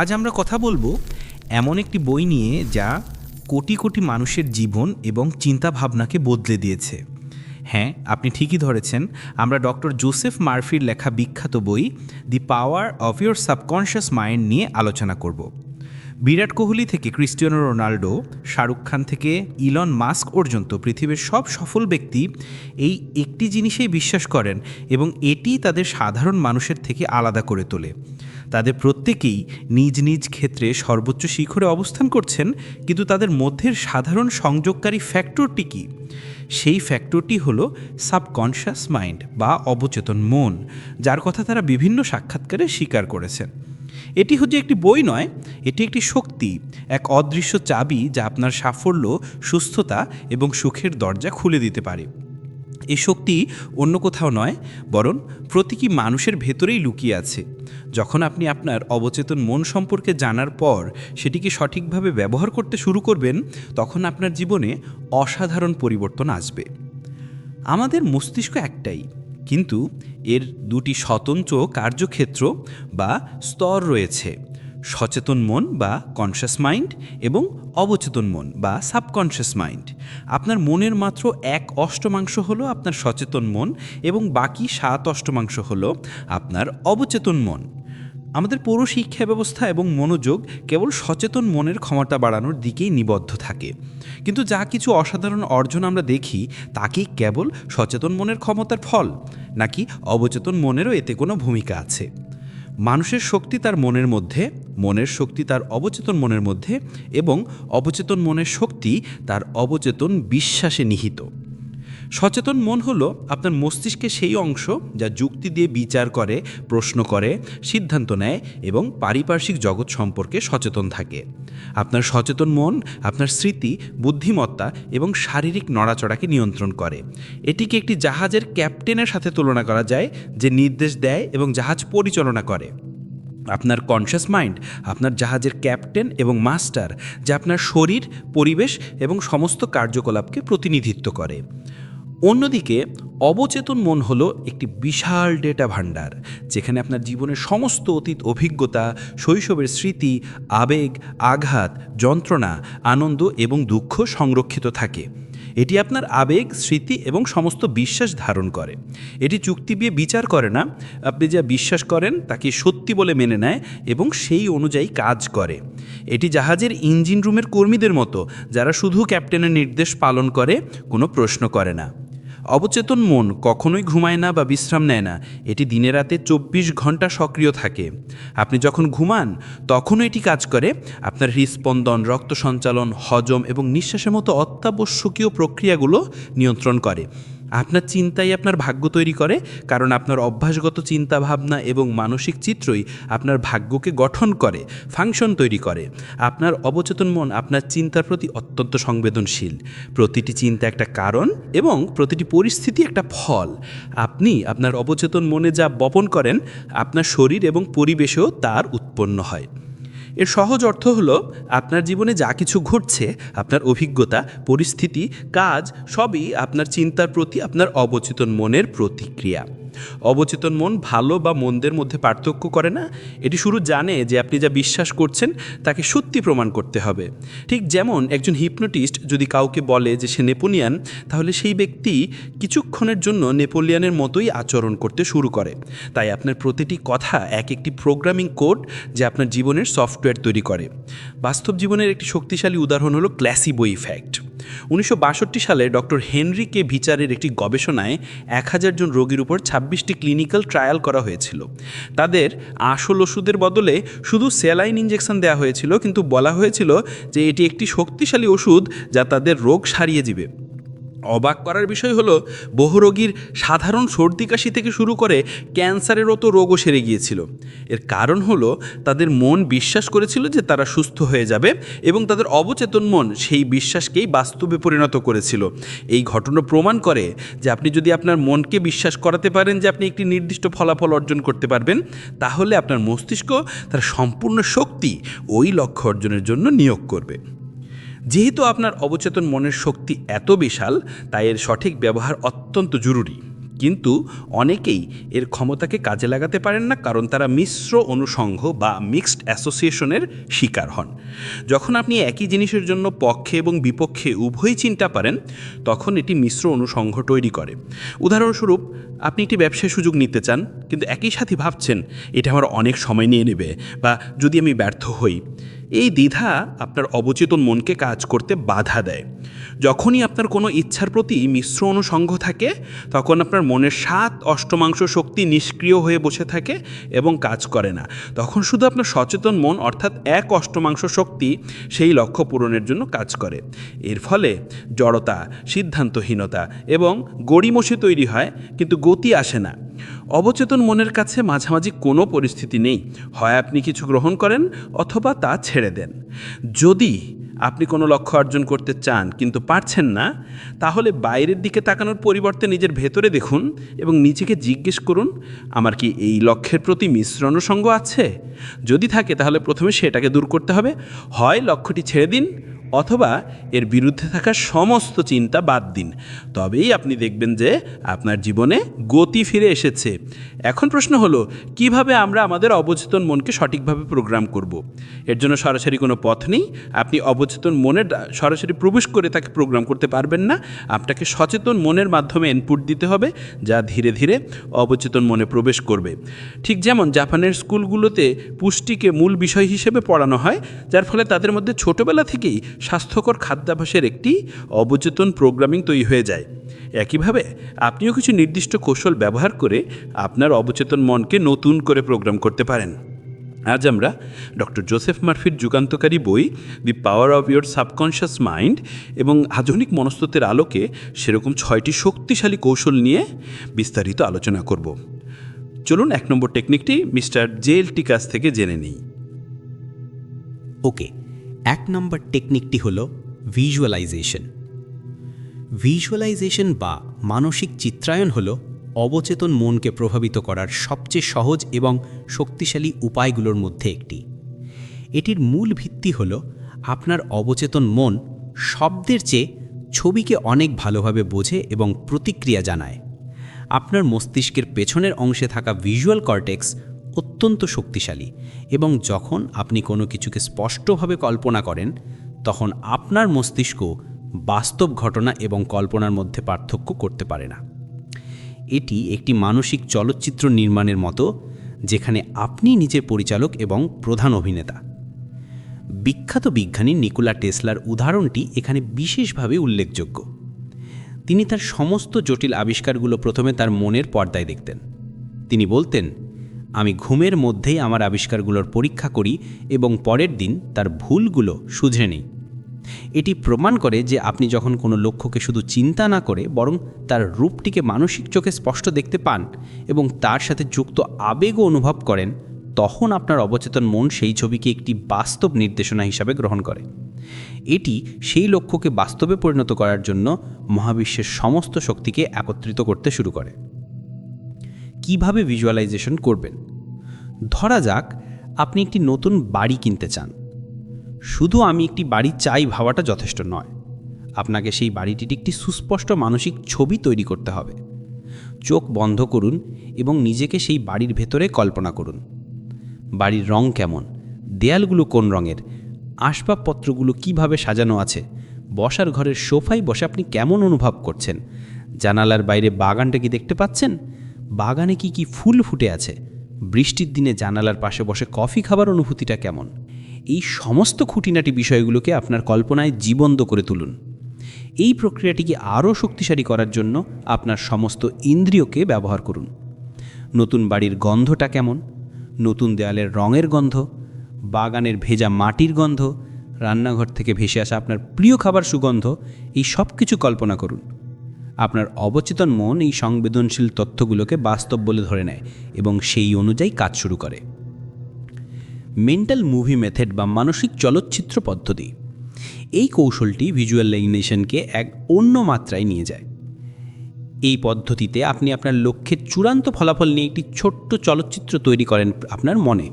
আজ আমরা কথা বলব এমন একটি বই নিয়ে যা কোটি কোটি মানুষের জীবন এবং চিন্তা ভাবনাকে বদলে দিয়েছে। হ্যাঁ আপনি ঠিকই ধরেছেন, আমরা ডক্টর জোসেফ মার্ফির লেখা বিখ্যাত বই the power of your subconscious mind নিয়ে আলোচনা করব। বিরাট কোহলি থেকে ক্রিস্টিয়ানো রোনাল্ডো, শাহরুখ খান থেকে ইলন মাস্ক পর্যন্ত পৃথিবীর সব সফল ব্যক্তি এই একটি জিনিসেই বিশ্বাস করেন এবং এটি তাদের সাধারণ মানুষের থেকে আলাদা করে তোলে। তাদের প্রত্যেকেই নিজ নিজ ক্ষেত্রে সর্বোচ্চ শিখরে অবস্থান করছেন, কিন্তু তাদের মধ্যের সাধারণ সংযোগকারী ফ্যাক্টরটি কী? সেই ফ্যাক্টরটি হলো সাবকনশাস মাইন্ড বা অবচেতন মন, যার কথা তারা বিভিন্ন সাক্ষাৎকারে স্বীকার করেছেন। এটি হচ্ছে একটি বই নয়, এটি একটি শক্তি, এক অদৃশ্য চাবি যা আপনার সাফল্য, সুস্থতা এবং সুখের দরজা খুলে দিতে পারে। এই শক্তি অন্য কোথাও নয়, বরং প্রতীকী মানুষের ভেতরেই লুকিয়ে আছে। যখন আপনি আপনার অবচেতন মন সম্পর্কে জানার পর সেটিকে সঠিকভাবে ব্যবহার করতে শুরু করবেন, তখন আপনার জীবনে অসাধারণ পরিবর্তন আসবে। আমাদের মস্তিষ্ক একটাই, কিন্তু এর দুটি স্বতন্ত্র কার্যক্ষেত্র বা স্তর রয়েছে। সচেতন মন বা কনশাস মাইন্ড এবং অবচেতন মন বা সাবকনশাস মাইন্ড আপনার মনের মাত্র এক অষ্টমাংশ হলো আপনার সচেতন মন এবং বাকি সাত অষ্টমাংশ হলো আপনার অবচেতন মন। আমাদের পৌর শিক্ষা ব্যবস্থা এবং মনোযোগ কেবল সচেতন মনের ক্ষমতা বাড়ানোর দিকেই নিবদ্ধ থাকে। কিন্তু যা কিছু অসাধারণ অর্জন আমরা দেখি তা কি কেবল সচেতন মনের ক্ষমতার ফল, নাকি অবচেতন মনেরও এতে কোনো ভূমিকা আছে? মানুষের শক্তি তার মনের মধ্যে, মনের শক্তি তার অবচেতন মনের মধ্যে এবং অবচেতন মনের শক্তি তার অবচেতন বিশ্বাসে নিহিত। সচেতন মন হলো আপনার মস্তিষ্কের সেই অংশ যা যুক্তি দিয়ে বিচার করে, প্রশ্ন করে, সিদ্ধান্ত নেয় এবং পারিপার্শ্বিক জগৎ সম্পর্কে সচেতন থাকে। আপনার সচেতন মন, আপনার স্মৃতি, বুদ্ধিমত্তা এবং শারীরিক নড়াচড়াকে নিয়ন্ত্রণ করে। এটিকে একটি জাহাজের ক্যাপ্টেনের সাথে তুলনা করা যায়, যে নির্দেশ দেয় এবং জাহাজ পরিচালনা করে। আপনার কনশাস মাইন্ড আপনার জাহাজের ক্যাপ্টেন এবং মাস্টার, যা আপনার শরীর, পরিবেশ এবং সমস্ত কার্যকলাপকে প্রতিনিধিত্ব করে। অন্যদিকে, অবচেতন মন হলো একটি বিশাল ডেটা ভাণ্ডার, যেখানে আপনার জীবনের সমস্ত অতীত অভিজ্ঞতা, শৈশবের স্মৃতি, আবেগ, আঘাত, যন্ত্রণা, আনন্দ এবং দুঃখ সংরক্ষিত থাকে। এটি আপনার আবেগ, স্মৃতি এবং সমস্ত বিশ্বাস ধারণ করে। এটি চুক্তি দিয়ে বিচার করে না। আপনি যা বিশ্বাস করেন, তাকে সত্যি বলে মেনে নেয় এবং সেই অনুযায়ী কাজ করে। এটি জাহাজের ইঞ্জিন রুমের কর্মীদের মতো, যারা শুধু ক্যাপ্টেনের নির্দেশ পালন করে, কোনো প্রশ্ন করে না। অবচেতন মন কখনোই ঘুমায় না বা বিশ্রাম নেয় না। এটি দিনে রাতে চব্বিশ ঘণ্টা সক্রিয় থাকে। আপনি যখন ঘুমান, তখনও এটি কাজ করে। আপনার হৃদস্পন্দন রক্ত সঞ্চালন হজম এবং নিঃশ্বাসের মতো অত্যাবশ্যকীয় প্রক্রিয়াগুলো নিয়ন্ত্রণ করে। আপনার চিন্তাই আপনার ভাগ্য তৈরি করে, কারণ আপনার অভ্যাসগত চিন্তা ভাবনা এবং মানসিক চিত্রই আপনার ভাগ্যকে গঠন করে ফাংশন তৈরি করে। আপনার অবচেতন মন আপনার চিন্তার প্রতি অত্যন্ত সংবেদনশীল। প্রতিটি চিন্তা একটা কারণ এবং প্রতিটি পরিস্থিতি একটা ফল। আপনি আপনার অবচেতন মনে যা বপন করেন, আপনার শরীর এবং পরিবেশেও তার উৎপন্ন হয়। এর সহজ অর্থ হলো, আপনার জীবনে যা কিছু ঘটছে, আপনার অভিজ্ঞতা, পরিস্থিতি, কাজ, সবই আপনার চিন্তার প্রতি, আপনার অবচেতন মনের প্রতিক্রিয়া। অবচেতন মন ভালো বা মন্দের মধ্যে পার্থক্য করে না? এটি শুরু জানে যে আপনি যা বিশ্বাস করছেন, তাকে সত্যি প্রমাণ করতে হবে। ঠিক যেমন একজন হিপনোটিস্ট যদি কাউকে বলে যে সে নেপোলিয়ান, তাহলে সেই ব্যক্তি কিছুক্ষণের জন্য নেপোলিয়ানের মতোই আচরণ করতে শুরু করে। তাই আপনার প্রতিটি কথা এক একটি প্রোগ্রামিং কোড যা আপনার জীবনের সফটওয়্যার তৈরি করে। বাস্তব জীবনের একটি শক্তিশালী উদাহরণ হলো ক্ল্যাসিবো ইফ্যাক্ট উনিশশো বাষট্টি সালে ডক্টর হেনরি কে ভিচারের একটি গবেষণায় এক হাজার জন রোগীর উপর ছাব্বিশটি ক্লিনিক্যাল ট্রায়াল করা হয়েছিল। তাদের আসল ওষুধের বদলে শুধু স্যালাইন ইঞ্জেকশন দেওয়া হয়েছিল, কিন্তু বলা হয়েছিল যে এটি একটি শক্তিশালী ওষুধ যা তাদের রোগ সারিয়ে দিবে। অবাক করার বিষয় হলো, বহু রোগীর সাধারণ সর্দি কাশি থেকে শুরু করে ক্যান্সারেরও তো রোগও সেরে গিয়েছিল। এর কারণ হলো, তাদের মন বিশ্বাস করেছিল যে তারা সুস্থ হয়ে যাবে এবং তাদের অবচেতন মন সেই বিশ্বাসকেই বাস্তবে পরিণত করেছিল। এই ঘটনা প্রমাণ করে যে আপনি যদি আপনার মনকে বিশ্বাস করাতে পারেন যে আপনি একটি নির্দিষ্ট ফলাফল অর্জন করতে পারবেন, তাহলে আপনার মস্তিষ্ক তার সম্পূর্ণ শক্তি ওই লক্ষ্য অর্জনের জন্য নিয়োগ করবে। যেহেতু আপনার অবচেতন মনের শক্তি এত বিশাল, তাই এর সঠিক ব্যবহার অত্যন্ত জরুরি। কিন্তু অনেকেই এর ক্ষমতাকে কাজে লাগাতে পারেন না কারণ তারা মিশ্র অনুষঙ্গ বা মিক্সড অ্যাসোসিয়েশনের শিকার হন। যখন আপনি একই জিনিসের জন্য পক্ষে এবং বিপক্ষে উভয়ই চিন্তা পারেন, তখন এটি মিশ্র অনুষঙ্গ তৈরি করে। উদাহরণস্বরূপ আপনি একটি ব্যবসায় সুযোগ নিতে চান, কিন্তু একই সাথে ভাবছেন, এটা আমার অনেক সময় নিয়ে নেবে বা যদি আমি ব্যর্থ হই। এই দ্বিধা আপনার অবচেতন মনকে কাজ করতে বাধা দেয়। যখনই আপনার কোনো ইচ্ছার প্রতি মিশ্র অনুষঙ্গ থাকে, তখন আপনার মনের সাত অষ্টমাংশ শক্তি নিষ্ক্রিয় হয়ে বসে থাকে এবং কাজ করে না। তখন শুধু আপনার সচেতন মন, অর্থাৎ এক অষ্টমাংশ শক্তি, সেই লক্ষ্য পূরণের জন্য কাজ করে। এর ফলে জড়তা, সিদ্ধান্তহীনতা এবং গড়িমসি তৈরি হয়, কিন্তু গতি আসে না। অবচেতন মনের কাছে মাঝামাঝি কোনো পরিস্থিতি নেই। হয় আপনি কিছু গ্রহণ করেন অথবা তা ছেড়ে দেন। যদি আপনি কোনো লক্ষ্য অর্জন করতে চান কিন্তু পারছেন না, তাহলে বাইরের দিকে তাকানোর পরিবর্তে নিজের ভেতরে দেখুন এবং নিজেকে জিজ্ঞেস করুন, আমার কি এই লক্ষ্যের প্রতি মিশ্রণ সঙ্গ আছে? যদি থাকে তাহলে প্রথমে সেটাকে দূর করতে হবে। হয় লক্ষ্যটি ছেড়ে দিন অথবা এর বিরুদ্ধে থাকা সমস্ত চিন্তা বাদ দিন। তবেই আপনি দেখবেন যে আপনার জীবনে গতি ফিরে এসেছে। এখন প্রশ্ন হলো, কীভাবে আমরা আমাদের অবচেতন মনকে সঠিকভাবে প্রোগ্রাম করব। এর জন্য সরাসরি কোনো পথ নেই। আপনি অবচেতন মনের ডা- সরাসরি প্রবেশ করে তাকে প্রোগ্রাম করতে পারবেন না। আপনাকে সচেতন মনের মাধ্যমে ইনপুট দিতে হবে, যা ধীরে ধীরে অবচেতন মনে প্রবেশ করবে। ঠিক যেমন জাপানের স্কুলগুলোতে পুষ্টিকে মূল বিষয় হিসেবে পড়ানো হয়, যার ফলে তাদের মধ্যে ছোটোবেলা থেকেই স্বাস্থ্যকর খাদ্যাভ্যাসের একটি অবচেতন প্রোগ্রামিং তৈরি হয়ে যায়। একইভাবে আপনিও কিছু নির্দিষ্ট কৌশল ব্যবহার করে আপনার অবচেতন মনকে নতুন করে প্রোগ্রাম করতে পারেন। আজ আমরা ডক্টর জোসেফ মার্ফির যুগান্তকারী বই the power of your subconscious mind এবং আধুনিক মনস্তত্ত্বের আলোকে সেরকম ছয়টি শক্তিশালী কৌশল নিয়ে বিস্তারিত আলোচনা করব। চলুন এক নম্বর টেকনিকটি মিস্টার জেএলটি কাছ থেকে জেনে নিই। ওকে এক নম্বর টেকনিকটি হল ভিজুয়ালাইজেশন। ভিজুয়ালাইজেশন বা মানসিক চিত্রায়ন হল অবচেতন মনকে প্রভাবিত করার সবচেয়ে সহজ এবং শক্তিশালী উপায়গুলোর মধ্যে একটি। এটির মূল ভিত্তি হল আপনার অবচেতন মন শব্দের চেয়ে ছবিকে অনেক ভালোভাবে বোঝে এবং প্রতিক্রিয়া জানায়। আপনার মস্তিষ্কের পেছনের অংশে থাকা ভিজুয়াল কর্টেক্স অত্যন্ত শক্তিশালী এবং যখন আপনি কোনো কিছুকে স্পষ্টভাবে কল্পনা করেন, তখন আপনার মস্তিষ্ক বাস্তব ঘটনা এবং কল্পনার মধ্যে পার্থক্য করতে পারে না। এটি একটি মানসিক চলচ্চিত্র নির্মাণের মতো, যেখানে আপনি নিজের পরিচালক এবং প্রধান অভিনেতা। বিখ্যাত বিজ্ঞানী নিকোলা টেসলার উদাহরণটি এখানে বিশেষভাবে উল্লেখযোগ্য। তিনি তার সমস্ত জটিল আবিষ্কারগুলো প্রথমে তার মনের পর্দায় দেখতেন। তিনি বলতেন আমি ঘুমের মধ্যেই আমার আবিষ্কারগুলোর পরীক্ষা করি এবং পরের দিন তার ভুলগুলো শুধরে নেই। এটি প্রমাণ করে যে আপনি যখন কোনো লক্ষ্যকে শুধু চিন্তা না করে বরং তার রূপটিকে মানসিক চোখে স্পষ্ট দেখতে পান এবং তার সাথে যুক্ত আবেগও অনুভব করেন, তখন আপনার অবচেতন মন সেই ছবিকে একটি বাস্তব নির্দেশনা হিসাবে গ্রহণ করে। এটি সেই লক্ষ্যকে বাস্তবে পরিণত করার জন্য মহাবিশ্বের সমস্ত শক্তিকে একত্রিত করতে শুরু করে। কীভাবে ভিজুয়ালাইজেশন করবেন? ধরা যাক, আপনি একটি নতুন বাড়ি কিনতে চান। শুধু আমি একটি বাড়ি চাই ভাবাটা যথেষ্ট নয়। আপনাকে সেই বাড়িটির একটি সুস্পষ্ট মানসিক ছবি তৈরি করতে হবে। চোখ বন্ধ করুন এবং নিজেকে সেই বাড়ির ভেতরে কল্পনা করুন। বাড়ির রং কেমন? দেয়ালগুলো কোন রঙের? আসবাবপত্রগুলো কীভাবে সাজানো আছে? বসার ঘরের সোফায় বসে আপনি কেমন অনুভব করছেন? জানালার বাইরে বাগানটা কি দেখতে পাচ্ছেন? বাগানে কি কি ফুল ফুটে আছে? বৃষ্টির দিনে জানালার পাশে বসে কফি খাবার অনুভূতিটা কেমন? এই সমস্ত খুঁটিনাটি বিষয়গুলোকে আপনার কল্পনায় জীবন্ত করে তুলুন। এই প্রক্রিয়াটিকে আরও শক্তিশালী করার জন্য আপনার সমস্ত ইন্দ্রিয়কে ব্যবহার করুন। নতুন বাড়ির গন্ধটা কেমন? নতুন দেয়ালের রঙের গন্ধ? বাগানের ভেজা মাটির গন্ধ? রান্নাঘর থেকে ভেসে আসা আপনার প্রিয় খাবার সুগন্ধ? এই সব কিছু কল্পনা করুন। আপনার অবচেতন মন এই সংবেদনশীল তথ্যগুলোকে বাস্তব বলে ধরে নেয় এবং সেই অনুযায়ী কাজ শুরু করে। মেন্টাল মুভি মেথড বা মানসিক চলচ্চিত্র পদ্ধতি। এই কৌশলটি ভিজুয়ালাইজেশনকে এক অন্য মাত্রায় নিয়ে যায়। এই পদ্ধতিতে আপনি আপনার লক্ষ্যের চূড়ান্ত ফলাফল নিয়ে একটি ছোট্ট চলচ্চিত্র তৈরি করেন আপনার মনে।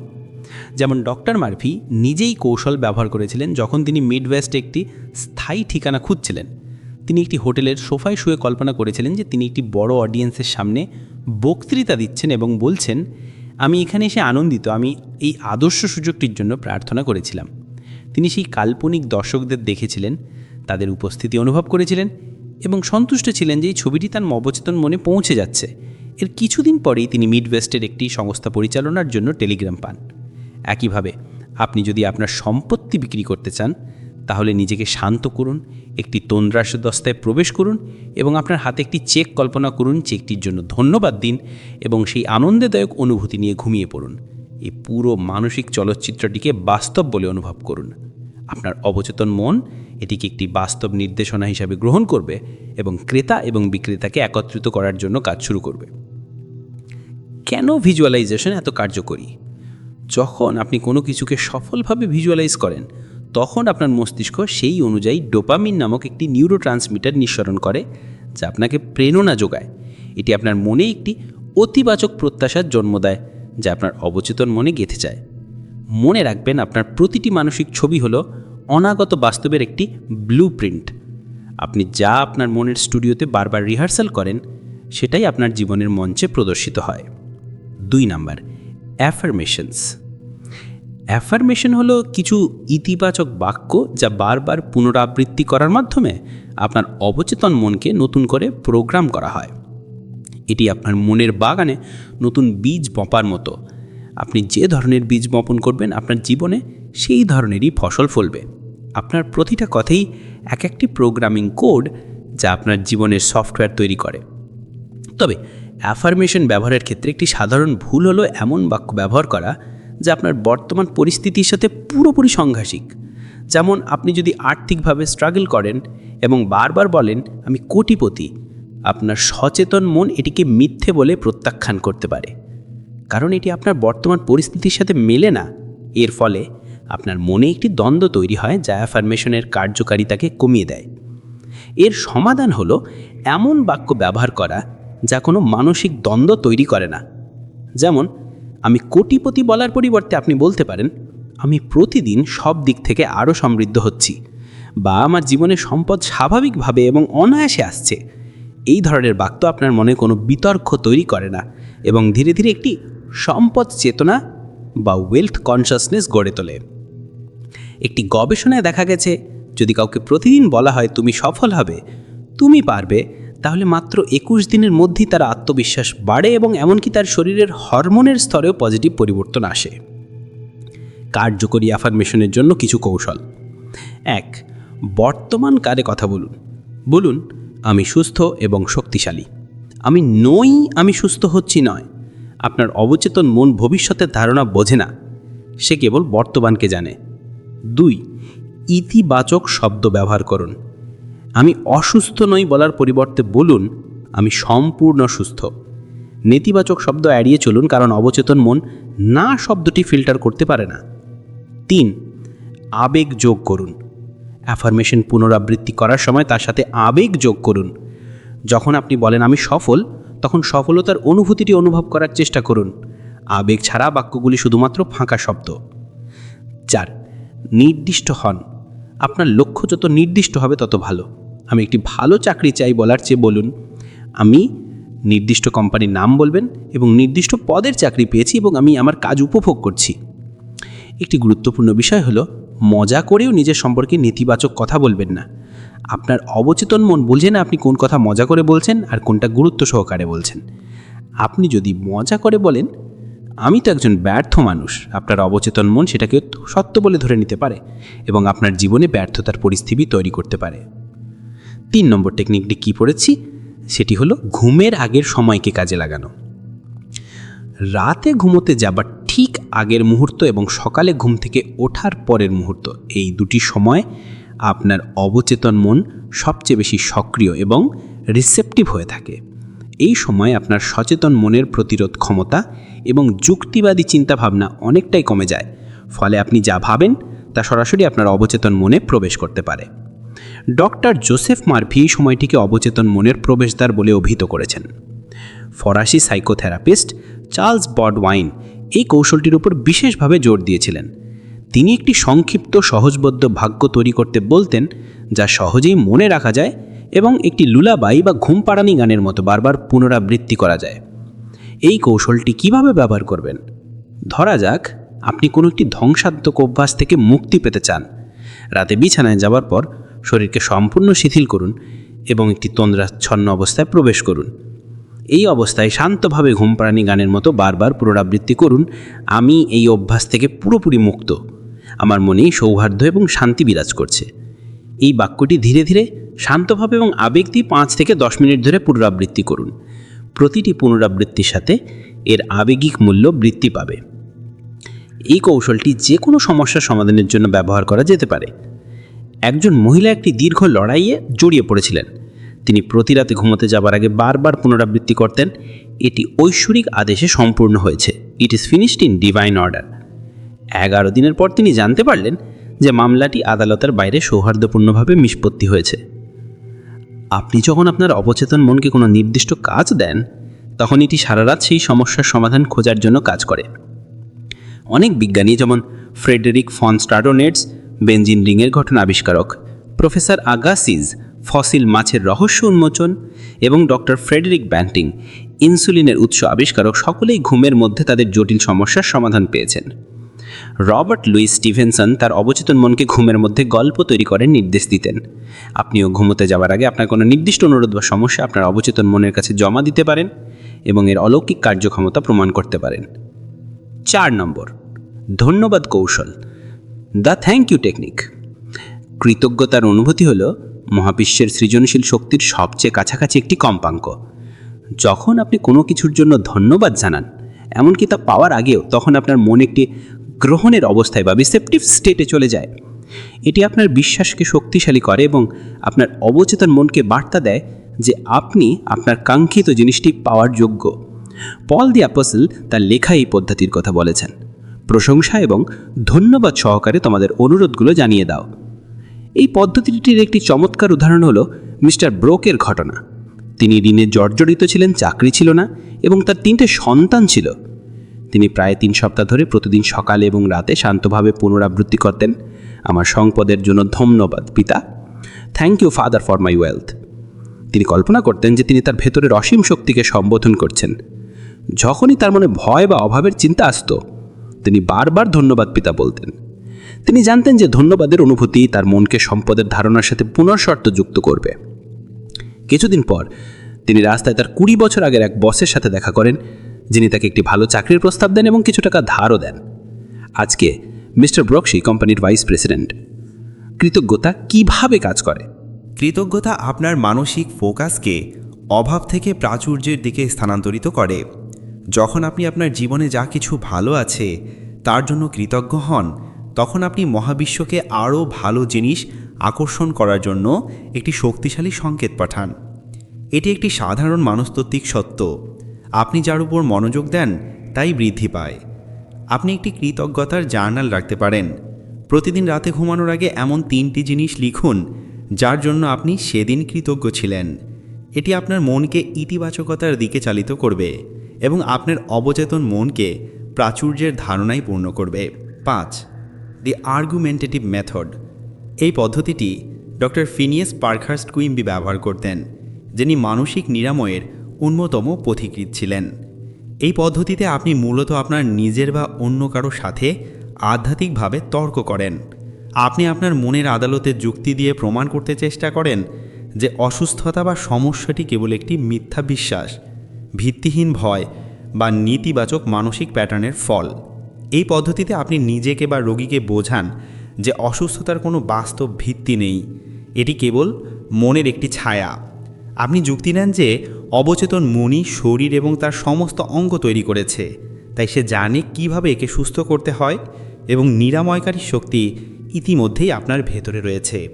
যেমন ডক্টর মার্ফি নিজেই কৌশল ব্যবহার করেছিলেন যখন তিনি মিডওয়েস্টে একটি স্থায়ী ঠিকানা খুঁজছিলেন। তিনি একটি হোটেলের সোফায় শুয়ে কল্পনা করেছিলেন যে তিনি একটি বড় অডিয়েন্সের সামনে বক্তৃতা দিচ্ছেন এবং বলছেন, আমি এখানে এসে আনন্দিত, আমি এই আদর্শ সুযোগটির জন্য প্রার্থনা করেছিলাম। তিনি সেই কাল্পনিক দর্শকদের দেখেছিলেন, তাদের উপস্থিতি অনুভব করেছিলেন এবং সন্তুষ্ট ছিলেন যে এই ছবিটি তার অবচেতন মনে পৌঁছে যাচ্ছে। এর কিছুদিন পরেই তিনি মিডওয়েস্টের একটি সংস্থা পরিচালনার জন্য টেলিগ্রাম পান। একইভাবে, আপনি যদি আপনার সম্পত্তি বিক্রি করতে চান তাহলে নিজেকে শান্ত করুন, একটি তন্দ্রাস দস্তায় প্রবেশ করুন এবং আপনার হাতে একটি চেক কল্পনা করুন, চেকটির জন্য ধন্যবাদ দিন এবং সেই আনন্দদায়ক অনুভূতি নিয়ে ঘুমিয়ে পড়ুন। এই পুরো মানসিক চলচ্চিত্রটিকে বাস্তব বলে অনুভব করুন। আপনার অবচেতন মন এটিকে একটি বাস্তব নির্দেশনা হিসাবে গ্রহণ করবে এবং ক্রেতা এবং বিক্রেতাকে একত্রিত করার জন্য কাজ শুরু করবে। কেন ভিজুয়ালাইজেশন এত কার্যকরী? যখন আপনি কোনো কিছুকে সফলভাবে ভিজুয়ালাইজ করেন তখন আপনার মস্তিষ্ক সেই অনুযায়ী ডোপামিন নামক একটি নিউরো ট্রান্সমিটার নিঃসরণ করে, যা আপনাকে প্রেরণা যোগায়। এটি আপনার মনে একটি অতিবাচক প্রত্যাশার জন্ম দেয়, যা আপনার অবচেতন মনে গেঁথে যায়। মনে রাখবেন, আপনার প্রতিটি মানসিক ছবি হলো অনাগত বাস্তবের একটি ব্লু প্রিন্ট আপনি যা আপনার মনের স্টুডিওতে বারবার রিহার্সাল করেন, সেটাই আপনার জীবনের মঞ্চে প্রদর্শিত হয়। দুই নাম্বার অ্যাফার্মেশনস অ্যাফার্মেশন হলো কিছু ইতিবাচক বাক্য যা বারবার পুনরাবৃত্তি করার মাধ্যমে আপনার অবচেতন মনকে নতুন করে প্রোগ্রাম করা হয়। এটি আপনার মনের বাগানে নতুন বীজ বপার মতো। আপনি যে ধরনের বীজ বপন করবেন আপনার জীবনে সেই ধরনেরই ফসল ফলবে। আপনার প্রতিটা কথাই এক একটি প্রোগ্রামিং কোড যা আপনার জীবনের সফটওয়্যার তৈরি করে। তবে অ্যাফার্মেশন ব্যবহারের ক্ষেত্রে একটি সাধারণ ভুল হলো এমন বাক্য ব্যবহার করা যা আপনার বর্তমান পরিস্থিতির সাথে পুরোপুরি সংঘাসিক যেমন আপনি যদি আর্থিকভাবে স্ট্রাগল করেন এবং বারবার বলেন, আমি কোটিপতি। আপনার সচেতন মন এটিকে মিথ্যে বলে প্রত্যাখ্যান করতে পারে। কারণ এটি আপনার বর্তমান পরিস্থিতির সাথে মেলে না। এর ফলে আপনার মনে একটি দ্বন্দ্ব তৈরি হয় যা অ্যাফার্মেশনের কার্যকারিতাকে কমিয়ে দেয়। এর সমাধান হলো এমন বাক্য ব্যবহার করা যা কোনো মানসিক দ্বন্দ্ব তৈরি করে না। যেমন আমি কোটিপতি বলার পরিবর্তে আপনি বলতে পারেন, আমি প্রতিদিন সব দিক থেকে আরও সমৃদ্ধ হচ্ছি বা আমার জীবনে সম্পদ স্বাভাবিকভাবে এবং অনায়াসে আসছে। এই ধরনের বাক্য আপনার মনে কোনো বিতর্ক তৈরি করে না এবং ধীরে ধীরে একটি সম্পদ চেতনা বা ওয়েলথ কনসাসনেস গড়ে তোলে। একটি গবেষণায় দেখা গেছে, যদি কাউকে প্রতিদিন বলা হয় তুমি সফল হবে, তুমি পারবে তাহলে মাত্র একুশ দিনের মধ্যেই তার আত্মবিশ্বাস বাড়ে এবং এমনকি তার শরীরের হরমোনের স্তরেও পজিটিভ পরিবর্তন আসে। কার্যকরী অ্যাফার্মেশনের জন্য কিছু কৌশল। এক, বর্তমান কারে কথা বলুন। বলুন, আমি সুস্থ এবং শক্তিশালী। আমি নই আমি সুস্থ হচ্ছি নয়। আপনার অবচেতন মন ভবিষ্যতের ধারণা বোঝে না। সে কেবল বর্তমানকে জানে। দুই, ইতিবাচক শব্দ ব্যবহার করুন। আমি অসুস্থ নই বলার পরিবর্তে বলুন, আমি সম্পূর্ণ সুস্থ। নেতিবাচক শব্দ এড়িয়ে চলুন, কারণ অবচেতন মন না শব্দটি ফিল্টার করতে পারে না। তিন, আবেগ যোগ করুন। অ্যাফার্মেশন পুনরাবৃত্তি করার সময় তার সাথে আবেগ যোগ করুন। যখন আপনি বলেন, আমি সফল, তখন সফলতার অনুভূতিটি অনুভব করার চেষ্টা করুন। আবেগ ছাড়া বাক্যগুলি শুধুমাত্র ফাঁকা শব্দ। চার, নির্দিষ্ট হন। আপনার লক্ষ্য যত নির্দিষ্ট হবে তত ভালো। আমি একটি ভালো চাকরি চাই বলার চেয়ে বলুন, আমি নির্দিষ্ট কোম্পানির নাম বলবেন এবং নির্দিষ্ট পদের চাকরি পেয়েছি এবং আমি আমার কাজ উপভোগ করছি। একটি গুরুত্বপূর্ণ বিষয় হলো, মজা করেও নিজের সম্পর্কে নেতিবাচক কথা বলবেন না। আপনার অবচেতন মন বলছে না আপনি কোন কথা মজা করে বলছেন আর কোনটা গুরুত্ব সহকারে বলছেন। আপনি যদি মজা করে বলেন, আমি তো একজন ব্যর্থ মানুষ, আপনার অবচেতন মন সেটাকে সত্য বলে ধরে নিতে পারে এবং আপনার জীবনে ব্যর্থতার পরিস্থিতি তৈরি করতে পারে। তিন নম্বর টেকনিকটি কী পড়েছি? সেটি হলো ঘুমের আগের সময়কে কাজে লাগানো। রাতে ঘুমোতে যাবার ঠিক আগের মুহূর্ত এবং সকালে ঘুম থেকে ওঠার পরের মুহূর্ত। এই দুটি সময় আপনার অবচেতন মন সবচেয়ে বেশি সক্রিয় এবং রিসেপটিভ হয়ে থাকে। এই সময় আপনার সচেতন মনের প্রতিরোধ ক্ষমতা এবং যুক্তিবাদী চিন্তাভাবনা অনেকটাই কমে যায়। ফলে আপনি যা ভাবেন তা সরাসরি আপনার অবচেতন মনে প্রবেশ করতে পারে। ডক্টর জোসেফ এই সময়টিকে অবচেতন মনের প্রবেশদ্বার বলে অভিহিত করেছেন। ফরাসি সাইকোথেরাপিস্ট চার্লস বডওয়াইন এই কৌশলটির উপর বিশেষভাবে জোর দিয়েছিলেন। তিনি একটি সংক্ষিপ্ত সহজবদ্ধ ভাগ্য তৈরি করতে বলতেন, যা সহজেই মনে রাখা যায় এবং একটি লুলাবাই বা ঘুম পাড়ানি গানের মতো বারবার পুনরাবৃত্তি করা যায়। এই কৌশলটি কীভাবে ব্যবহার করবেন? ধরা যাক, আপনি কোনো একটি ধ্বংসাত্মক অভ্যাস থেকে মুক্তি পেতে চান। রাতে বিছানায় যাওয়ার পর শরীরকে সম্পূর্ণ শিথিল করুন এবং একটি তন্দ্রাচ্ছন্ন অবস্থায় প্রবেশ করুন। এই অবস্থায় শান্তভাবে ঘুম পাড়ানি গানের মতো বারবার পুনরাবৃত্তি করুন। আমি এই অভ্যাস থেকে পুরোপুরি মুক্ত। আমার মনেই সৌহার্দ্য এবং শান্তি বিরাজ করছে। এই বাক্যটি ধীরে ধীরে শান্তভাবে এবং আবেগ দিয়ে পাঁচ থেকে দশ মিনিট ধরে পুনরাবৃত্তি করুন। প্রতিটি পুনরাবৃত্তির সাথে এর আবেগিক মূল্য বৃদ্ধি পাবে। এই কৌশলটি যে কোনো সমস্যার সমাধানের জন্য ব্যবহার করা যেতে পারে। একজন মহিলা একটি দীর্ঘ লড়াইয়ে জড়িয়ে পড়েছিলেন। তিনি প্রতি রাতে ঘুমোতে যাবার আগে বারবার পুনরাবৃত্তি করতেন। এটি ঐশ্বরিক আদেশে সম্পূর্ণ হয়েছে। It is finished in divine order এগারো দিনের পর তিনি জানতে পারলেন যে মামলাটি আদালতের বাইরে সৌহার্দ্যপূর্ণভাবে নিষ্পত্তি হয়েছে। আপনি যখন আপনার অবচেতন মনকে কোনো নির্দিষ্ট কাজ দেন, তখন এটি সারা রাত সেই সমস্যার সমাধান খোঁজার জন্য কাজ করে। অনেক বিজ্ঞানী যেমন ফ্রেডেরিক ফন স্টাডোনেটস বেঞ্জিন রিংয়ের ঘটনা আবিষ্কারক, প্রফেসর আগাসিজ ফসিল মাছের রহস্য উন্মোচন এবং ডক্টর ফ্রেডেরিক ব্যান্টিং, ইনসুলিনের উৎস আবিষ্কারক সকলেই ঘুমের মধ্যে তাদের জটিল সমস্যার সমাধান পেয়েছেন। রবার্ট লুইস স্টিভেনসন তার অবচেতন মনকে ঘুমের মধ্যে গল্প তৈরি করার নির্দেশ দিতেন। আপনিও ঘুমোতে যাওয়ার আগে আপনার কোনো নির্দিষ্ট অনুরোধ বা সমস্যা আপনার অবচেতন মনের কাছে জমা দিতে পারেন এবং এর অলৌকিক কার্যক্ষমতা প্রমাণ করতে পারেন। চার নম্বর, ধন্যবাদ কৌশল। The thank you technique. কৃতজ্ঞতার অনুভূতি হল, মহাবিশ্বের সৃজনশীল শক্তির সবচেয়ে কাছাকাছি একটি কম্পাঙ্ক। যখন আপনি কোনো কিছুর জন্য ধন্যবাদ জানান, এমনকি তা পাওয়ার আগেও তখন আপনার মন একটি গ্রহণের অবস্থায় বা রিসেপটিভ স্টেটে চলে যায়। এটি আপনার বিশ্বাসকে শক্তিশালী করে এবং আপনার অবচেতন মনকে বার্তা দেয় যে আপনি আপনার কাঙ্ক্ষিত জিনিসটি পাওয়ার যোগ্য। পল দি অ্যাপসল তার লেখা এই পদ্ধতির কথা বলেছেন। প্রশংসা এবং ধন্যবাদ সহকারে তোমাদের অনুরোধগুলো জানিয়ে দাও। এই পদ্ধতিটির একটি চমৎকার উদাহরণ হলো মিস্টার ব্রোকের ঘটনা। তিনি ঋণে জর্জরিত ছিলেন, চাকরি ছিল না এবং তার তিনটে সন্তান ছিল। তিনি প্রায় তিন সপ্তাহ ধরে প্রতিদিন সকালে এবং রাতে শান্তভাবে পুনরাবৃত্তি করতেন। আমার সম্পদের জন্য ধন্যবাদ, পিতা। Thank you father for my wealth তিনি কল্পনা করতেন যে তিনি তার ভেতরের অসীম শক্তিকে সম্বোধন করছেন। যখনই তার মনে ভয় বা অভাবের চিন্তা আসতো তিনি বারবার ধন্যবাদ পিতা বলতেন। তিনি জানতেন যে ধন্যবাদের অনুভূতি তার মনকে সম্পদের ধারণার সাথে পুনঃশর্ত যুক্ত করবে। কিছুদিন পর তিনি রাস্তায় তার কুড়ি বছর আগের এক বসের সাথে দেখা করেন, যিনি তাকে একটি ভালো চাকরির প্রস্তাব দেন এবং কিছু টাকা ধারও দেন। আজকে মিস্টার ব্রক্সি কোম্পানির ভাইস প্রেসিডেন্ট। কৃতজ্ঞতা কীভাবে কাজ করে? কৃতজ্ঞতা আপনার মানসিক ফোকাসকে অভাব থেকে প্রাচুর্যের দিকে স্থানান্তরিত করে। যখন আপনি আপনার জীবনে যা কিছু ভালো আছে, তার জন্য কৃতজ্ঞ হন, তখন আপনি মহাবিশ্বকে আরও ভালো জিনিস আকর্ষণ করার জন্য একটি শক্তিশালী সংকেত পাঠান। এটি একটি সাধারণ মানস্তত্ত্বিক সত্য। আপনি যার উপর মনোযোগ দেন, তাই বৃদ্ধি পায়। আপনি একটি কৃতজ্ঞতার জার্নাল রাখতে পারেন। প্রতিদিন রাতে ঘুমানোর আগে এমন তিনটি জিনিস লিখুন, যার জন্য আপনি সেদিন কৃতজ্ঞ ছিলেন। এটি আপনার মনকে ইতিবাচকতার দিকে চালিত করবে। এবং আপনার অবচেতন মনকে প্রাচুর্যের ধারণায় পূর্ণ করবে। পাঁচ দি আর্গুমেন্টেটিভ মেথড এই পদ্ধতিটি ডক্টর ফিনিয়াস পার্কহার্স্ট কুইম্বি ব্যবহার করতেন, যিনি মানসিক নিরাময়ের অন্যতম পথিকৃৎ ছিলেন। এই পদ্ধতিতে আপনি মূলত আপনার নিজের বা অন্য কারও সাথে আধ্যাত্মিকভাবে তর্ক করেন। আপনি আপনার মনের আদালতে যুক্তি দিয়ে প্রমাণ করতে চেষ্টা করেন যে অসুস্থতা বা সমস্যাটি কেবল একটি মিথ্যা বিশ্বাস ভিত্তিহীন ভয় বা নেতিবাচক মানসিক প্যাটার্নের ফল। এই পদ্ধতিতে আপনি নিজেকে বা রোগীকে বোঝান যে অসুস্থতার কোনো বাস্তব ভিত্তি নেই। এটি কেবল মনের একটি ছায়া। আপনি যুক্তি নেন যে অবচেতন মনি শরীর এবং তার সমস্ত অঙ্গ তৈরি করেছে। তাই সে জানে কীভাবে একে সুস্থ করতে হয় এবং নিরাময়কারী শক্তি ইতিমধ্যেই আপনার ভেতরে রয়েছে।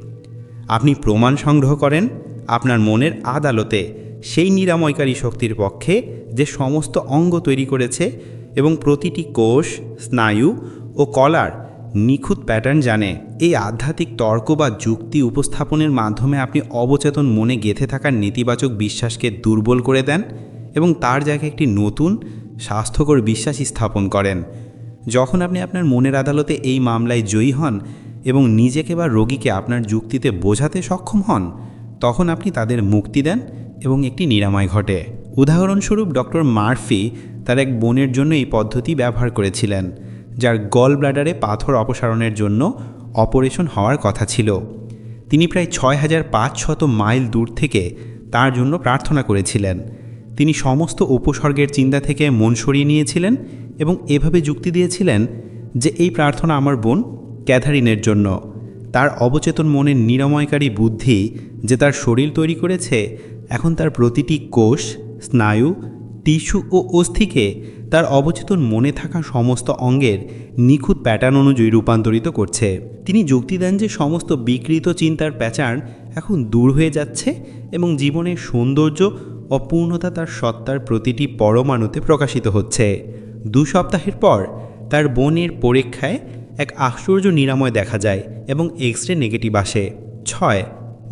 আপনি প্রমাণ সংগ্রহ করেন আপনার মনের আদালতে সেই নিরাময়কারী শক্তির পক্ষে যে সমস্ত অঙ্গ তৈরি করেছে এবং প্রতিটি কোষ, স্নায়ু ও কলার নিখুঁত প্যাটার্ন জানে, এই আধ্যাত্মিক তর্ক বা যুক্তি উপস্থাপনের মাধ্যমে আপনি অবচেতন মনে গেঁথে থাকা নেতিবাচক বিশ্বাসকে দুর্বল করে দেন এবং তার জায়গায় একটি নতুন, স্বাস্থ্যকর বিশ্বাস স্থাপন করেন। যখন আপনি আপনার মনের আদালতে এই মামলায় জয়ী হন এবং নিজেকে বা রোগীকে আপনার যুক্তিতে বোঝাতে সক্ষম হন, তখন আপনি তাদের মুক্তি দেন এবং একটি নিরাময় ঘটে। উদাহরণস্বরূপ ডক্টর মার্ফি তার এক বোনের জন্য এই পদ্ধতি ব্যবহার করেছিলেন, যার গল ব্লাডারে পাথর অপসারণের জন্য অপারেশন হওয়ার কথা ছিল। তিনি প্রায় ছয় হাজার পাঁচশত মাইল দূর থেকে তার জন্য প্রার্থনা করেছিলেন। তিনি সমস্ত উপসর্গের চিন্তা থেকে মন সরিয়ে নিয়েছিলেন এবং এভাবে যুক্তি দিয়েছিলেন যে এই প্রার্থনা আমার বোন ক্যাথারিনের জন্য। তার অবচেতন মনের নিরাময়কারী বুদ্ধি যে তার শরীর তৈরি করেছে এখন তার প্রতিটি কোষ, স্নায়ু, টিস্যু ও অস্থিকে তার অবচেতন মনে থাকা সমস্ত অঙ্গের নিখুঁত প্যাটার্ন অনুযায়ী রূপান্তরিত করছে। তিনি যুক্তি দেন যে সমস্ত বিকৃত চিন্তার প্যাটার্ন এখন দূর হয়ে যাচ্ছে এবং জীবনের সৌন্দর্য ও পূর্ণতা তার সত্তার প্রতিটি পরমাণুতে প্রকাশিত হচ্ছে। দু সপ্তাহের পর তার বোনের পরীক্ষায় এক আশ্চর্য নিরাময় দেখা যায় এবং এক্স রে নেগেটিভ আসে। ছয়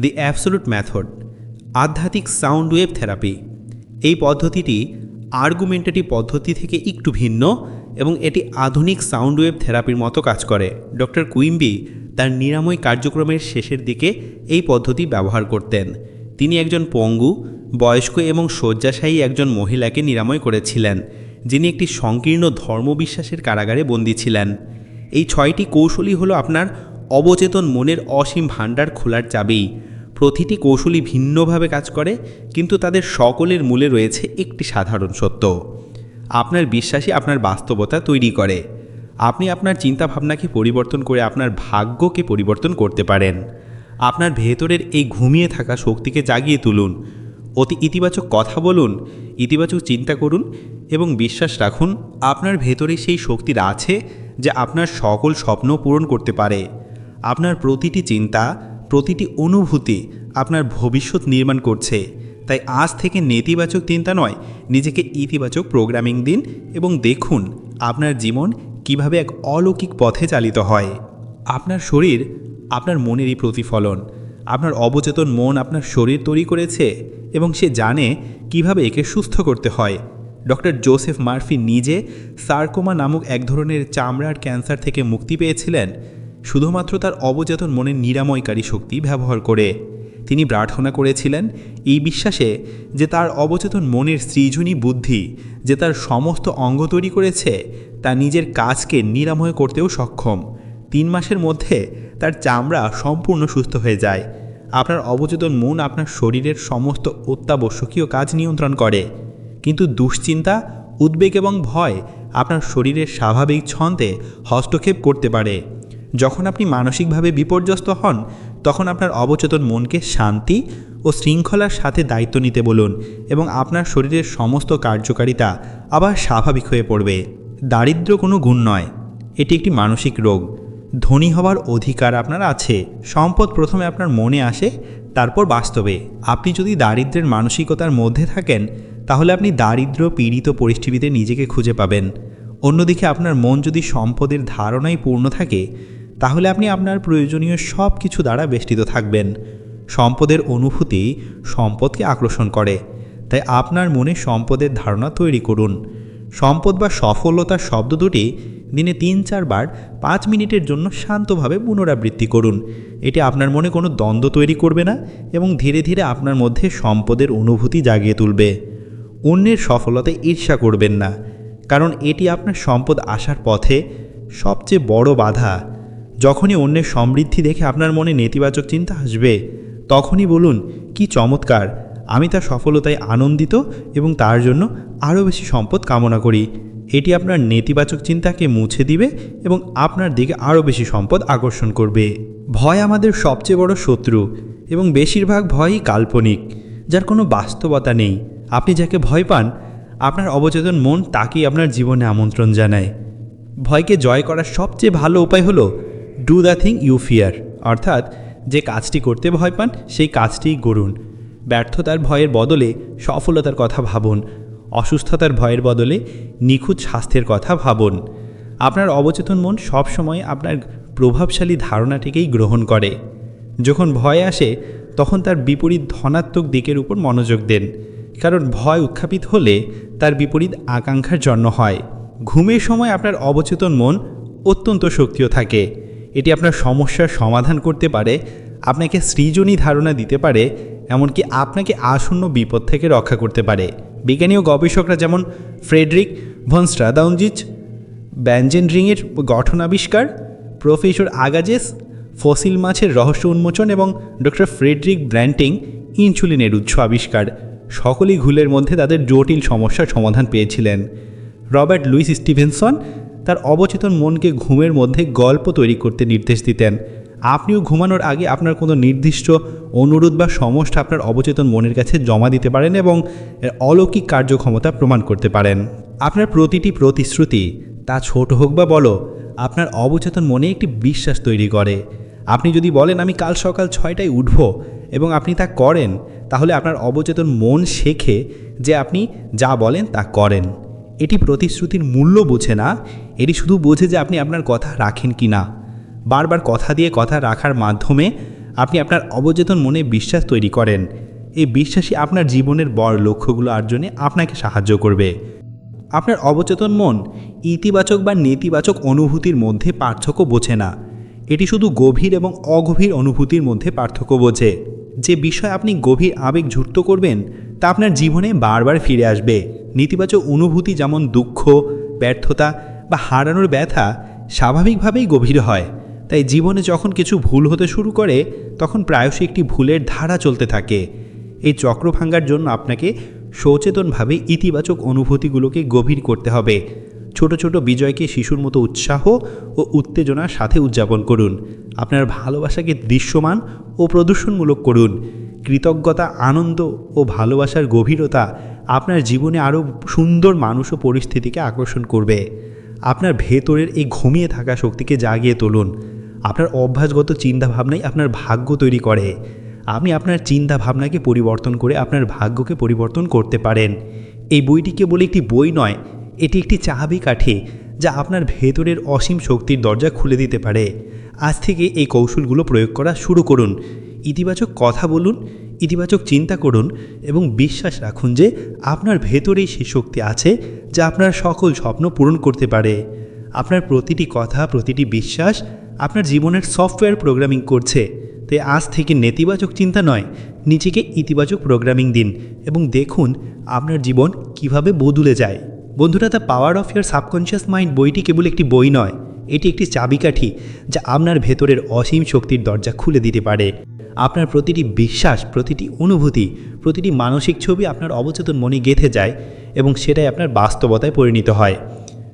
দি অ্যাবসোলুট ম্যাথড আধ্যাত্মিক সাউন্ড ওয়েভ থেরাপি এই পদ্ধতিটি আর্গুমেন্টেটিভ পদ্ধতি থেকে একটু ভিন্ন এবং এটি আধুনিক সাউন্ড ওয়েভ থেরাপির মতো কাজ করে। ডক্টর কুইম্বি তার নিরাময় কার্যক্রমের শেষের দিকে এই পদ্ধতি ব্যবহার করতেন। তিনি একজন পঙ্গু, বয়স্ক এবং শয্যাশায়ী একজন মহিলাকে নিরাময় করেছিলেন, যিনি একটি সংকীর্ণ ধর্মবিশ্বাসের কারাগারে বন্দী ছিলেন। এই ছয়টি কৌশলই হলো আপনার অবচেতন মনের অসীম ভাণ্ডার খোলার চাবি। প্রতিটি কৌশলই ভিন্নভাবে কাজ করে, কিন্তু তাদের সকলের মূলে রয়েছে একটি সাধারণ সত্য। আপনার বিশ্বাসই আপনার বাস্তবতা তৈরি করে। আপনি আপনার চিন্তাভাবনাকে পরিবর্তন করে আপনার ভাগ্যকে পরিবর্তন করতে পারেন। আপনার ভেতরের এই ঘুমিয়ে থাকা শক্তিকে জাগিয়ে তুলুন। অতি ইতিবাচক কথা বলুন, ইতিবাচক চিন্তা করুন এবং বিশ্বাস রাখুন, আপনার ভেতরে সেই শক্তির আছে যা আপনার সকল স্বপ্ন পূরণ করতে পারে। আপনার প্রতিটি চিন্তা প্রতিটি অনুভূতি আপনার ভবিষ্যৎ নির্মাণ করছে। তাই আজ থেকে নেতিবাচক চিন্তা নয়, নিজেকে ইতিবাচক প্রোগ্রামিং দিন এবং দেখুন আপনার জীবন কীভাবে এক অলৌকিক পথে চালিত হয়। আপনার শরীর আপনার মনেরই প্রতিফলন, আপনার অবচেতন মন আপনার শরীর তৈরি করেছে এবং সে জানে কীভাবে একে সুস্থ করতে হয়। ডক্টর জোসেফ মার্ফি নিজে সার্কোমা নামক এক ধরনের চামড়ার ক্যান্সার থেকে মুক্তি পেয়েছিলেন। শুধুমাত্র তার অবচেতন মনের নিরাময়কারী শক্তি ব্যবহার করে। তিনি প্রার্থনা করেছিলেন এই বিশ্বাসে যে তার অবচেতন মনের সৃজনী বুদ্ধি যে তার সমস্ত অঙ্গ তৈরি করেছে, তা নিজের কাজকে নিরাময় করতেও সক্ষম। তিন মাসের মধ্যে তার চামড়া সম্পূর্ণ সুস্থ হয়ে যায়। আপনার অবচেতন মন আপনার শরীরের সমস্ত অত্যাবশ্যকীয় কাজ নিয়ন্ত্রণ করে। কিন্তু দুশ্চিন্তা, উদ্বেগ এবং ভয় আপনার শরীরের স্বাভাবিক ছন্দে হস্তক্ষেপ করতে পারে। যখন আপনি মানসিকভাবে বিপর্যস্ত হন, তখন আপনার অবচেতন মনকে শান্তি ও শৃঙ্খলার সাথে দায়িত্ব নিতে বলুন এবং আপনার শরীরের সমস্ত কার্যকারিতা আবার স্বাভাবিক হয়ে পড়বে। দারিদ্র কোনো গুণ নয়, এটি একটি মানসিক রোগ। ধনী হওয়ার অধিকার আপনার আছে, সম্পদ প্রথমে আপনার মনে আসে, তারপর বাস্তবে। আপনি যদি দারিদ্রের মানসিকতার মধ্যে থাকেন, তাহলে আপনি দারিদ্র পীড়িত পরিস্থিতিতে নিজেকে খুঁজে পাবেন। অন্যদিকে আপনার মন যদি সম্পদের ধারণায় পূর্ণ থাকে তাহলে আপনি আপনার প্রয়োজনীয় সব কিছু দ্বারা বেষ্টিত থাকবেন। সম্পদের অনুভূতি সম্পদকে আকর্ষণ করে। তাই আপনার মনে সম্পদের ধারণা তৈরি করুন। সম্পদ বা সফলতার শব্দ দুটি দিনে তিন চারবার পাঁচ মিনিটের জন্য শান্তভাবে পুনরাবৃত্তি করুন। এটি আপনার মনে কোনো দ্বন্দ্ব তৈরি করবে না এবং ধীরে ধীরে আপনার মধ্যে সম্পদের অনুভূতি জাগিয়ে তুলবে। অন্যের সফলতায় ঈর্ষা করবেন না, কারণ এটি আপনার সম্পদ আসার পথে সবচেয়ে বড় বাধা। যখনই অন্যের সমৃদ্ধি দেখে আপনার মনে নেতিবাচক চিন্তা আসবে, তখনই বলুন, কি চমৎকার! আমি তার সফলতায় আনন্দিত এবং তার জন্য আরও বেশি সম্পদ কামনা করি। এটি আপনার নেতিবাচক চিন্তাকে মুছে দিবে এবং আপনার দিকে আরও বেশি সম্পদ আকর্ষণ করবে। ভয় আমাদের সবচেয়ে বড় শত্রু এবং বেশিরভাগ ভয়ই কাল্পনিক, যার কোনো বাস্তবতা নেই। আপনি যাকে ভয় পান, আপনার অবচেতন মন তাকেই আপনার জীবনে আমন্ত্রণ জানায়। ভয়কে জয় করার সবচেয়ে ভালো উপায় হলো do the thing you fear অর্থাৎ, যে কাজটি করতে ভয় পান, সেই কাজটিই করুন। ব্যর্থতার ভয়ের বদলে সফলতার কথা ভাবুন। অসুস্থতার ভয়ের বদলে নিখুঁত স্বাস্থ্যের কথা ভাবুন। আপনার অবচেতন মন সবসময় আপনার প্রভাবশালী ধারণাটিকেই গ্রহণ করে। যখন ভয় আসে, তখন তার বিপরীত ধনাত্মক দিকের উপর মনোযোগ দেন। কারণ ভয় উত্থাপিত হলে তার বিপরীত আকাঙ্ক্ষার জন্ম হয়। ঘুমের সময় আপনার অবচেতন মন অত্যন্ত সক্রিয় থাকে। এটি আপনার সমস্যার সমাধান করতে পারে, আপনাকে সৃজনী ধারণা দিতে পারে, এমনকি আপনাকে আসন্ন বিপদ থেকে রক্ষা করতে পারে। বিজ্ঞানী ও গবেষকরা যেমন ফ্রেডরিক ভন স্ট্রাদাউনজিচ ব্যঞ্জন রিংয়ের গঠন আবিষ্কার প্রফেসর আগাজেস, ফসিল মাছের রহস্য উন্মোচন এবং ডক্টর ফ্রেডরিক ব্র্যান্টিং ইনসুলিনের উৎস আবিষ্কার। সকলেই ঘুলের মধ্যে তাদের জটিল সমস্যার সমাধান পেয়েছিলেন। রবার্ট লুইস স্টিভেনসন তার অবচেতন মনকে ঘুমের মধ্যে গল্প তৈরি করতে নির্দেশ দিতেন। আপনিও ঘুমানোর আগে আপনার কোনো নির্দিষ্ট অনুরোধ বা সমস্যা আপনার অবচেতন মনের কাছে জমা দিতে পারেন এবং অলৌকিক কার্যক্ষমতা প্রমাণ করতে পারেন। আপনার প্রতিটি প্রতিশ্রুতি, তা ছোট হোক বা বলো আপনার অবচেতন মনে একটি বিশ্বাস তৈরি করে। আপনি যদি বলেন, আমি কাল সকাল ছয়টায় উঠব এবং আপনি তা করেন, তাহলে আপনার অবচেতন মন শেখে যে আপনি যা বলেন তা করেন। এটি প্রতিশ্রুতির মূল্য বোঝে না এটি শুধু বোঝে যে আপনি আপনার কথা রাখেন কি না। বারবার কথা দিয়ে কথা রাখার মাধ্যমে আপনি আপনার অবচেতন মনে বিশ্বাস তৈরি করেন। এই বিশ্বাসই আপনার জীবনের বড় লক্ষ্যগুলো অর্জনে আপনাকে সাহায্য করবে। আপনার অবচেতন মন ইতিবাচক বা নেতিবাচক অনুভূতির মধ্যে পার্থক্য বোঝে না। এটি শুধু গভীর এবং অগভীর অনুভূতির মধ্যে পার্থক্য বোঝে। যে বিষয় আপনি গভীর আবেগ যুক্ত করবেন, তা আপনার জীবনে বারবার ফিরে আসবে। নেতিবাচক অনুভূতি যেমন দুঃখ, ব্যর্থতা বা হারানোর ব্যথা স্বাভাবিকভাবেই গভীর হয়। তাই জীবনে যখন কিছু ভুল হতে শুরু করে, তখন প্রায়শই একটি ভুলের ধারা চলতে থাকে। এই চক্র ভাঙ্গার জন্য আপনাকে সচেতনভাবে ইতিবাচক অনুভূতিগুলোকে গভীর করতে হবে। ছোট ছোট বিজয়কে শিশুর মতো উৎসাহ ও উত্তেজনার সাথে উদযাপন করুন। আপনার ভালোবাসাকে দৃশ্যমান ও প্রদর্শনমূলক করুন। কৃতজ্ঞতা, আনন্দ ও ভালোবাসার গভীরতা আপনার জীবনে আরও সুন্দর মানুষ ও পরিস্থিতিকে আকর্ষণ করবে। আপনার ভেতরের এই ঘুমিয়ে থাকা শক্তিকে জাগিয়ে তুলুন। আপনার অভ্যাসগত চিন্তাভাবনাই আপনার ভাগ্য তৈরি করে। আপনি আপনার চিন্তা ভাবনাকে পরিবর্তন করে আপনার ভাগ্যকে পরিবর্তন করতে পারেন। এই বইটি কেবল একটি বই নয়, এটি একটি চাবি কাঠি যা আপনার ভেতরের অসীম শক্তির দরজা খুলে দিতে পারে। আজ থেকে এই কৌশলগুলো প্রয়োগ করা শুরু করুন। ইতিবাচক কথা বলুন ইতিবাচক চিন্তা করুন এবং বিশ্বাস রাখুন যে আপনার ভেতরেই সে শক্তি আছে যা আপনার সকল স্বপ্ন পূরণ করতে পারে। আপনার প্রতিটি কথা, প্রতিটি বিশ্বাস আপনার জীবনের সফটওয়্যার প্রোগ্রামিং করছে। তাই আজ থেকে নেতিবাচক চিন্তা নয়, নিজেকে ইতিবাচক প্রোগ্রামিং দিন এবং দেখুন আপনার জীবন কীভাবে বদলে যায়। বন্ধুরা, the power of your subconscious mind বইটি কেবল একটি বই নয়, এটি একটি চাবিকাঠি যা আপনার ভেতরের অসীম শক্তির দরজা খুলে দিতে পারে। আপনার প্রতিটি বিশ্বাস, প্রতিটি অনুভূতি, প্রতিটি মানসিক ছবি আপনার অবচেতন মনে গেঁথে যায় এবং সেটাই আপনার বাস্তবতায় পরিণত হয়।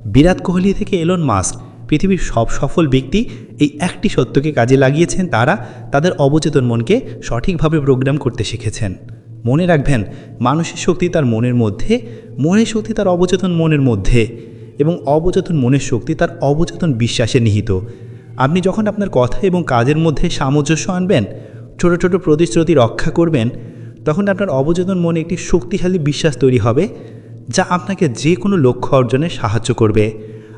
বিরাট কোহলি থেকে এলন মাস্ক, পৃথিবীর সব সফল ব্যক্তি এই একটি সত্যকে কাজে লাগিয়েছেন তারা তাদের অবচেতন মনকে সঠিকভাবে প্রোগ্রাম করতে শিখেছেন। মনে রাখবেন, মানুষের শক্তি তার মনের মধ্যে, মনের শক্তি তার অবচেতন মনের মধ্যে এবং অবচেতন মনের শক্তি তার অবচেতন বিশ্বাসে নিহিত। আপনি যখন আপনার কথা এবং কাজের মধ্যে সামঞ্জস্য আনবেন ছোট ছোট প্রতিশ্রুতি রক্ষা করবেন, তখন আপনার অবচেতন মনে একটি শক্তিশালী বিশ্বাস তৈরি হবে, যা আপনাকে যে কোনো লক্ষ্য অর্জনে সাহায্য করবে।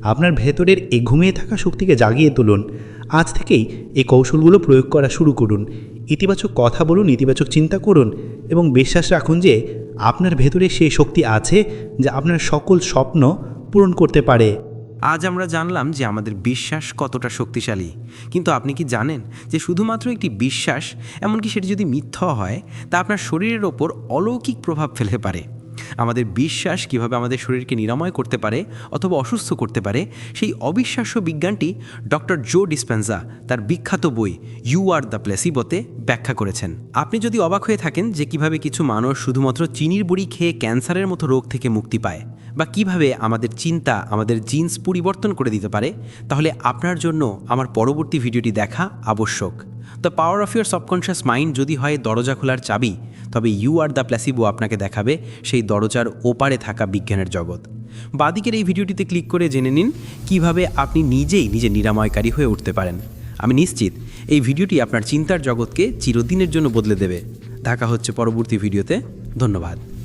আপনার ভেতরের এই ঘুমিয়ে থাকা শক্তিকে জাগিয়ে তুলুন। আজ থেকেই এই কৌশলগুলো প্রয়োগ করা শুরু করুন। ইতিবাচক কথা বলুন, ইতিবাচক চিন্তা করুন এবং বিশ্বাস রাখুন যে আপনার ভেতরে সেই শক্তি আছে, যা আপনার সকল স্বপ্ন পূরণ করতে পারে। আজ আমরা জানলাম যে আমাদের বিশ্বাস কতটা শক্তিশালী। কিন্তু আপনি কি জানেন যে শুধুমাত্র একটি বিশ্বাস, এমনকি সেটি যদি মিথ্যা হয়, তা আপনার শরীরের ওপর অলৌকিক প্রভাব ফেলতে পারে। আমাদের বিশ্বাস কীভাবে আমাদের শরীরকে নিরাময় করতে পারে অথবা অসুস্থ করতে পারে, সেই অবিশ্বাস্য বিজ্ঞানটি ডক্টর জো ডিসপেন্সা তার বিখ্যাত বই ইউ আর দ্য প্লেসিবোতে ব্যাখ্যা করেছেন। আপনি যদি অবাক হয়ে থাকেন যে কীভাবে কিছু মানুষ শুধুমাত্র চিনির বড়ি খেয়ে ক্যান্সারের মতো রোগ থেকে মুক্তি পায়। বা কীভাবে আমাদের চিন্তা, আমাদের জিন্স পরিবর্তন করে দিতে পারে, তাহলে আপনার জন্য আমার পরবর্তী ভিডিওটি দেখা আবশ্যক। The power of your subconscious mind যদি হয় দরজা খোলার চাবি, তবে ইউ আর দ্য প্ল্যাসিবো আপনাকে দেখাবে সেই দরজার ওপারে থাকা বিজ্ঞানের জগৎ। বাদিকের এই ভিডিওটিতে ক্লিক করে জেনে নিন কীভাবে আপনি নিজেই নিজে নিরাময়কারী হয়ে উঠতে পারেন। আমি নিশ্চিত এই ভিডিওটি আপনার চিন্তার জগৎকে চিরদিনের জন্য বদলে দেবে। দেখা হচ্ছে পরবর্তী ভিডিওতে। ধন্যবাদ।